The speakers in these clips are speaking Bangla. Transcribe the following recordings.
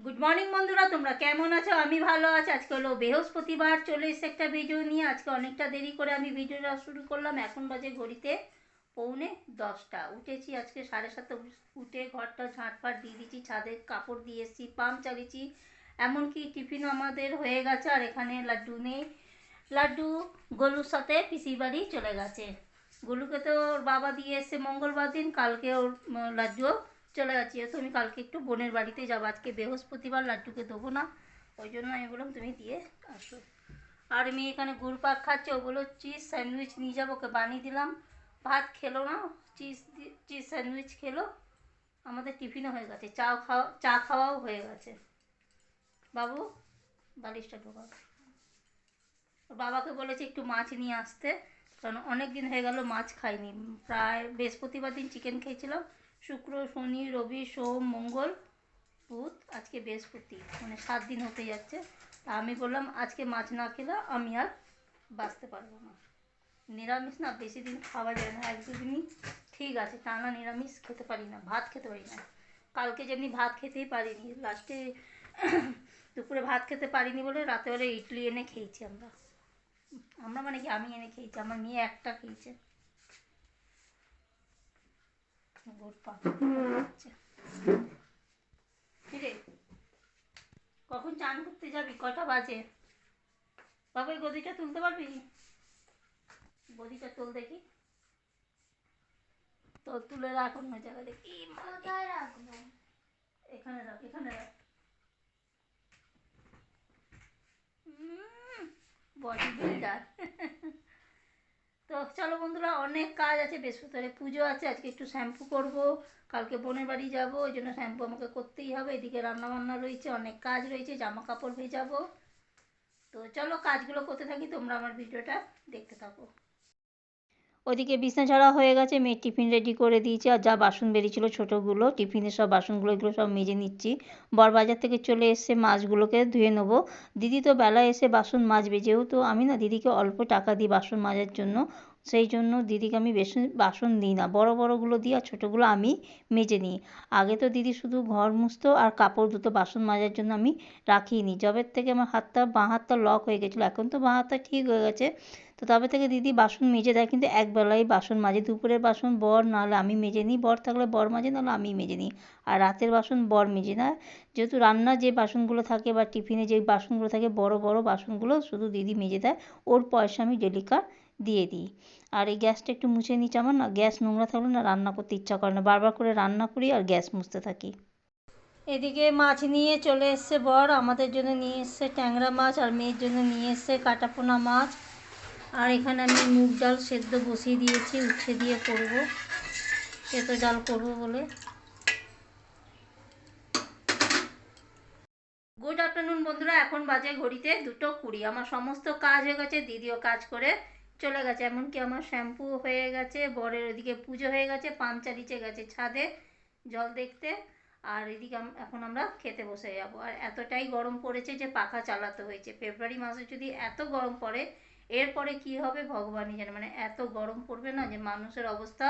গুড মর্নিং বন্ধুরা তোমরা কেমন আছো? আমি ভালো আছি। আজকে হলো বৃহস্পতিবার চলে এসে একটা ভিডিও নিয়ে আজকে অনেকটা দেরি করে আমি ভিডিওটা শুরু করলাম। এখন বাজে ঘড়িতে পৌনে দশটা। উঠেছি আজকে সাড়ে সাতটা উঠে ঘরটা ঝাঁটফাট দিয়ে দিয়েছি ছাদে কাপড় দিয়ে এসেছি পাম্প চালিয়েছি। এমনকি টিফিন আমাদের হয়ে গেছে আর এখানে লাড্ডু নেই। লাড্ডু গলুর সাথে পিসির বাড়ি চলে গেছে। গলুকে তো ওর বাবা দিয়ে এসছে মঙ্গলবার দিন কালকে ওর উম, লাড্ডুও চলে যাচ্ছি। তো আমি কালকে একটু বোনের বাড়িতে যাব। আজকে বৃহস্পতিবার, লাড্ডুকে দেবো না। ওই জন্য আমি বললাম, তুমি দিয়ে আসো। আর আমি এখানে গুড় পাক খাচ্ছে। ও চিজ স্যান্ডউইচ নিয়ে যাব, ওকে বানিয়ে দিলাম। ভাত খেলো না, চিজ চিজ স্যান্ডউইচ খেলো। আমাদের টিফিনও হয়ে গেছে। চা খাওয়া, চা খাওয়াও হয়ে গেছে। বাবু, বালিশটা ঢোকা বাবাকে বলেছে একটু মাছ নিয়ে আসতে। কারণ অনেক দিন হয়ে গেল মাছ খাইনি। প্রায় বৃহস্পতিবার দিন চিকেন খেয়েছিলাম। শুক্র, শনি, রবি, সোম, মঙ্গল, বুধ, আজকে বৃহস্পতি মানে সাত দিন হতে যাচ্ছে। তা আমি বললাম, আজকে মাছ না খেলে আমি আর বাঁচতে পারব না। নিরামিষ না, বেশি দিন খাওয়া যায় না। এক দুদিনই ঠিক আছে টানা নিরামিষ খেতে পারি না, ভাত খেতে পারি না। কালকে যেমনি ভাত খেতেই পারিনি, লাস্টে দুপুরে ভাত খেতে পারিনি বলে রাতেবেলা ইডলি এনে খেয়েছি আমরা। আমরা মানে কি, আমি এনে খেয়েছি, আমার মেয়ে একটা খেয়েছে। গুড় কিরে? কখন চান করতে যাবি? কটা বাজে? বাবা গদিটা তুলতে পারবি? গদিটা তুল দেখি। তো তুলে রাখ অন্য জায়গায় দেখি। কোথায় রাখব? এখানে রাখ এখানে রাখ। Body builder. তো চলো বন্ধুরা, অনেক কাজ আছে বেশ বৃহস্পতিবারে পুজো আছে, আজকে একটু শ্যাম্পু করব। কালকে বোনের বাড়ি যাব, ওই জন্য শ্যাম্পু আমাকে করতেই হবে। এদিকে রান্না বান্না রয়েছে, অনেক কাজ রয়েছে জামা কাপড় ভেজাবো। তো চলো কাজগুলো করতে থাকি, তোমরা আমার ভিডিওটা দেখতে থাকো। ওদিকে বিছনা ছাড়া হয়ে গেছে, মেয়ের টিফিন রেডি করে দিয়েছি, আর যা বাসন বেরিয়েছিল ছোটোগুলো, টিফিনের সব বাসনগুলো, এগুলো সব মেজে নিচ্ছি। বরবাজার থেকে চলে এসে মাছগুলোকে ধুয়ে নেব। দিদি তো বেলা এসে বাসন মাজবে, যেহেতু আমি না দিদিকে অল্প টাকা দিই বাসন মাজার জন্য, সেই জন্য দিদিকে আমি বেশি বাসন দিই না। বড় বড়গুলো দিই আর ছোটোগুলো আমি মেজে নিই। আগে তো দিদি শুধু ঘর মুছতো আর কাপড় ধুতো, বাসন মাজার জন্য আমি রাখিনি জবের থেকে আমার হাতটা, বাঁ হাতটা লক হয়ে গেছিল, এখন তো বাঁ হাতটা ঠিক হয়ে গেছে। তো তবে থেকে দিদি বাসন মেজে দেয়, কিন্তু একবেলাই বাসন মাজে। দুপুরের বাসন বর, নাহলে আমি মেজে নিই। বর থাকলে বর মাজে, নাহলে আমি মেজে নিই। আর রাতের বাসন বর মেজে না। যেহেতু রান্নার যে বাসনগুলো থাকে বা টিফিনে যে বাসনগুলো থাকে, বড় বড় বাসনগুলো শুধু দিদি মেজে দেয়। ওর পয়সা আমি ডেলিকার দিয়ে দিই। আর এই গ্যাসটা একটু মুছে নিচ্ছি আমার না, গ্যাস নোংরা থাকলে না রান্না করতে ইচ্ছা করে না। বারবার করে রান্না করি আর গ্যাস মুছতে থাকি। এদিকে মাছ নিয়ে চলে এসছে বর। আমাদের জন্য নিয়ে এসছে ট্যাংরা মাছ আর মেয়ের জন্য নিয়ে এসছে কাটাপোনা মাছ। আর এখানে আমি মুগ ডাল সেদ্ধ বসিয়ে দিয়েছি, উচ্ছে দিয়ে করব। তেতো ডাল করব বলে। গুড আফটারনুন বন্ধুরা, এখন বাজে ঘড়িতে দুটো কুড়ি। আমার সমস্ত কাজ হয়ে গেছে, দিদিও কাজ করে চলে গেছে। এমনকি আমার শ্যাম্পু হয়ে গেছে, বরের ওদিকে পুজো হয়ে গেছে পাম চালিচে গেছে ছাদে জল দেখতে। আর এদিকে এখন আমরা খেতে বসে যাব। আর এতটাই গরম পড়েছে যে পাখা চালাতে হয়েছে। ফেব্রুয়ারি মাসে যদি এত গরম পড়ে এরপরে কি হবে? ভগবানই জানে। মানে এত গরম পড়বে না যে মানুষের অবস্থা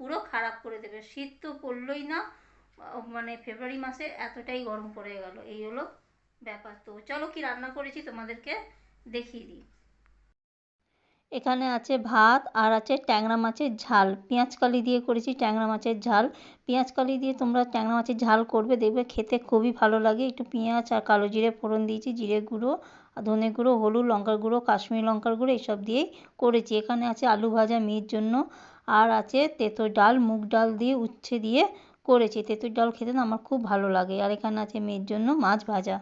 পুরো খারাপ করে দেবে। শীত তো পড়লই না। মানে ফেব্রুয়ারি মাসে এতটাই গরম পড়ে গেল। এই হলো ব্যাপার। তো চলো কি রান্না করেছি তোমাদেরকে দেখিয়ে দিই। এখানে আছে ভাত আর আছে ট্যাংরা মাছের ঝাল। পেঁয়াজ কালি দিয়ে করেছি ট্যাংরা মাছের ঝাল। পেঁয়াজ কালি দিয়ে তোমরা ট্যাংরা মাছের ঝাল করবে, দেখবে খেতে খুবই ভালো লাগে। একটু পেঁয়াজ আর কালো জিরে ফোড়ন দিয়েছি, জিরে গুঁড়ো ধনে গুঁড়ো, হলুদ লঙ্কার গুঁড়ো, কাশ্মীরি লঙ্কার গুঁড়ো এইসব দিয়েই করেছি। এখানে আছে আলু ভাজা মেয়ের জন্য, আর আছে তেঁতুর ডাল, মুগ ডাল দিয়ে উচ্ছে দিয়ে করেছি। তেঁতুর ডাল খেতে না আমার খুব ভালো লাগে। আর এখানে আছে মেয়ের জন্য মাছ ভাজা।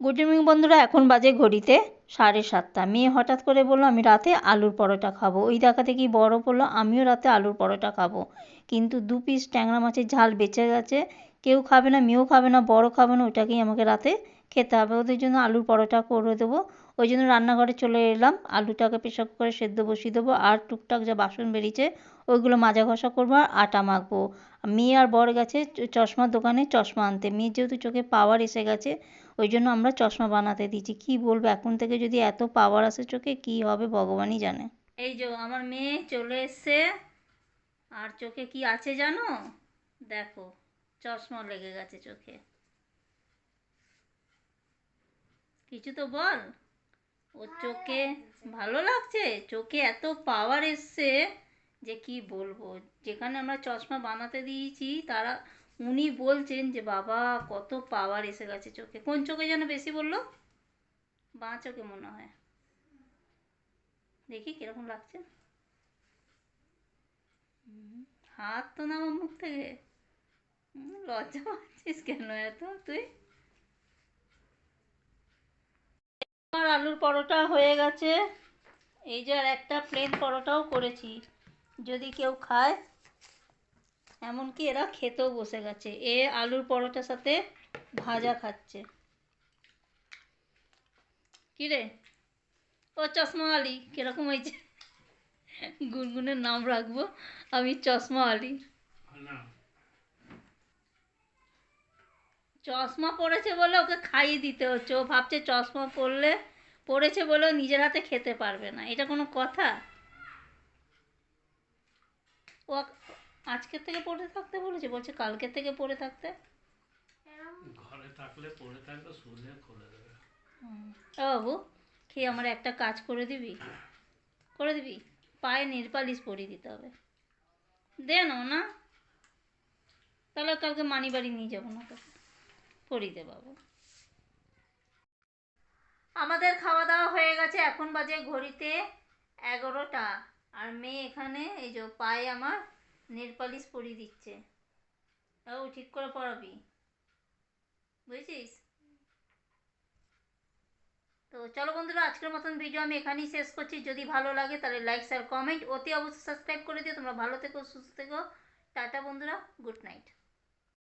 গুড ইভিনিং বন্ধুরা। এখন বাজে ঘড়িতে সাড়ে সাতটা। মেয়ে হঠাৎ করে বলল, আমি রাতে আলুর পরোটা খাব। ওই দেখা দেখি বড় বলল, আমিও রাতে আলুর পরোটা খাব। কিন্তু দু পিস ট্যাংরা মাছের ঝাল বেঁচে গেছে। কেউ খাবে না, মেয়েও খাবে না, বড় খাবে না, ওইটাকেই আমাকে রাতে খেতে হবে। ওদের জন্য আলুর পরোটা করে দেবো। ওই জন্য রান্নাঘরে চলে এলাম। আলুটাকে প্রেশার কুকারে সেদ্ধ বসিয়ে দেবো। আর টুকটাক যা বাসন বেরিয়েছে, ওইগুলো মাজা ঘষা করব আর আটা মাখবো। মেয়ে আর বর গেছে চশমার দোকানে চশমা আনতে। মেয়ের যেহেতু চোখে পাওয়ার এসে গেছে ওই জন্য আমরা চশমা বানাতে দিয়েছি। কি বলব, এখন থেকে যদি এত পাওয়ার আসে চোখে, কি হবে ভগবানই জানে। এই যে আমার মেয়ে চলে এসছে, আর চোখে কি আছে জানো? দেখো, চশমা লেগে গেছে চোখে। কিছু তো বল ওর চোখে ভালো লাগছে? চোখে এত পাওয়ার এসছে যে কি বলব? যেখানে আমরা চশমা বানাতে দিয়েছি, তারা উনি বলছেন যে, বাবা, কত পাওয়ার এসে গেছে চোখে। কোন চোখে যেন বেশি বলল? বাঁ চোখে মনে হয়। দেখি কীরকম লাগছে। হাত তো না আমার মুখ থেকে। লজ্জা পাচ্ছিস কেন এত তুই? আমার আলুর পরোটা হয়ে গেছে। এই যে আর একটা প্লেন পরোটাও করেছি। যদি কেউ খায় এমনকি এরা খেতেও বসে গেছে। এ আলুর পরোটার সাথে ভাজা খাচ্ছে। কিরে? ও চশমা আলি, কীরকম হয়েছে? গুনগুনের নাম রাখব, আমি চশমা আলি। চশমা পড়েছে বলে ওকে খাইয়ে দিতে হচ্ছে। ও ভাবছে চশমা পরলে পড়েছে বলে ও নিজের হাতে খেতে পারবে না। এটা কোনো কথা? ও আজকের থেকে পড়ে থাকতে বলেছে? বলছে কালকের থেকে পড়ে থাকতে। ঘরে থাকলে পড়ে থাকবে শুলে করে দেবে। বাবু খেয়ে আমার একটা কাজ করে দিবি? করে দিবি? পায়ে নিরপালিশ পরিয়ে দিতে হবে। দে না না। তাহলে কালকে মানি বাড়ি নিয়ে যাব না তোকে। পরিয়ে দে বাবু। আমাদের খাওয়া দাওয়া হয়ে গেছে এখন বাজে ঘড়িতে এগারোটা। আর মেয়ে এখানে এই যে পায়ে আমার নেলপালিশ পরিয়ে দিচ্ছে। ও ঠিক করে পড়াবি। বুঝেছিস? তো চলো বন্ধুরা, আজকের মতন ভিডিও আমি এখানেই শেষ করছি। যদি ভালো লাগে তাহলে লাইক শেয়ার কমেন্ট অতি অবশ্যই সাবস্ক্রাইব করে দিও। তোমরা ভালো থেকো, সুস্থ থেকো। টাটা বন্ধুরা গুড নাইট